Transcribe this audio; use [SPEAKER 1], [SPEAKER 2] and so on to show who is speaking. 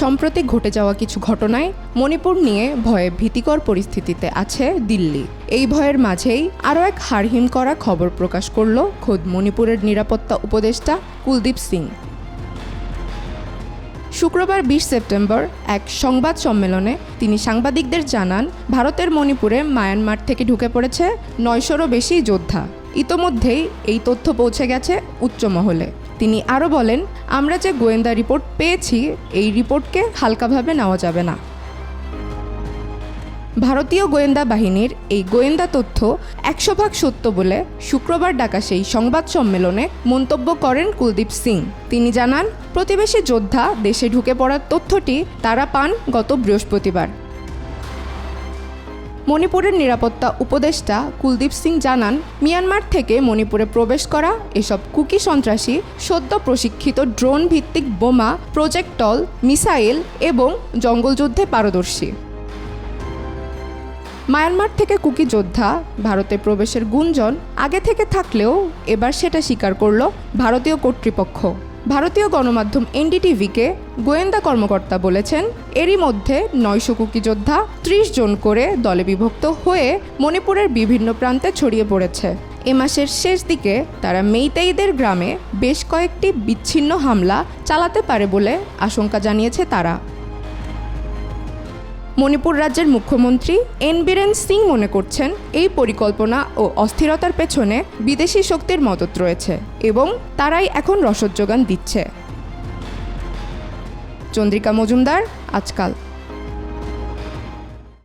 [SPEAKER 1] সম্প্রতি ঘটে যাওয়া কিছু ঘটনায় মণিপুর নিয়ে ভয়ে ভীতিকর পরিস্থিতিতে আছে দিল্লি। এই ভয়ের মাঝেই আরও এক হারহিম করা খবর প্রকাশ করল খোদ মণিপুরের নিরাপত্তা উপদেষ্টা কুলদীপ সিং। শুক্রবার বিশ সেপ্টেম্বর এক সংবাদ সম্মেলনে তিনি সাংবাদিকদের জানান, ভারতের মণিপুরে মায়ানমার থেকে ঢুকে পড়েছে নয়শোরও বেশি যোদ্ধা। ইতোমধ্যেই এই তথ্য পৌঁছে গেছে উচ্চ মহলে তিনি আরও বলেন, আমরা যে গোয়েন্দা রিপোর্ট পেয়েছি, এই রিপোর্টকে হালকাভাবে নেওয়া যাবে না। ভারতীয় গোয়েন্দা বাহিনীর এই গোয়েন্দা তথ্য একশো ভাগ সত্য বলে শুক্রবার ডাকা সেই সংবাদ সম্মেলনে মন্তব্য করেন কুলদীপ সিং। তিনি জানান, প্রতিবেশী যোদ্ধা দেশে ঢুকে পড়ার তথ্যটি তারা পান গত বৃহস্পতিবার। মণিপুরের নিরাপত্তা উপদেষ্টা কুলদীপ সিং জানান, মিয়ানমার থেকে মণিপুরে প্রবেশ করা এসব কুকি সন্ত্রাসী, সদ্য প্রশিক্ষিত ড্রোন ভিত্তিক বোমা, প্রজেক্টল, মিসাইল এবং জঙ্গলযুদ্ধে পারদর্শী। মায়ানমার থেকে কুকি যোদ্ধা ভারতে প্রবেশের গুঞ্জন আগে থেকে থাকলেও এবার সেটা স্বীকার করল ভারতীয় কর্তৃপক্ষ। ভারতীয় গণমাধ্যম এনডিটিভিকে গোয়েন্দা কর্মকর্তা বলেছেন, এরই মধ্যে নয়শো কুকি যোদ্ধা ত্রিশ জন করে দলে বিভক্ত হয়ে মণিপুরের বিভিন্ন প্রান্তে ছড়িয়ে পড়েছে। এ মাসের শেষ দিকে তারা মেইতেইদের গ্রামে বেশ কয়েকটি বিচ্ছিন্ন হামলা চালাতে পারে বলে আশঙ্কা জানিয়েছে তারা। মণিপুর রাজ্যের মুখ্যমন্ত্রী এন বীরেন সিং মনে করছেন, এই পরিকল্পনা ও অস্থিরতার পেছনে বিদেশি শক্তির মদত রয়েছে এবং তারাই এখন রসদ যোগান দিচ্ছে। চন্দ্রিকা মজুমদার, আজকাল।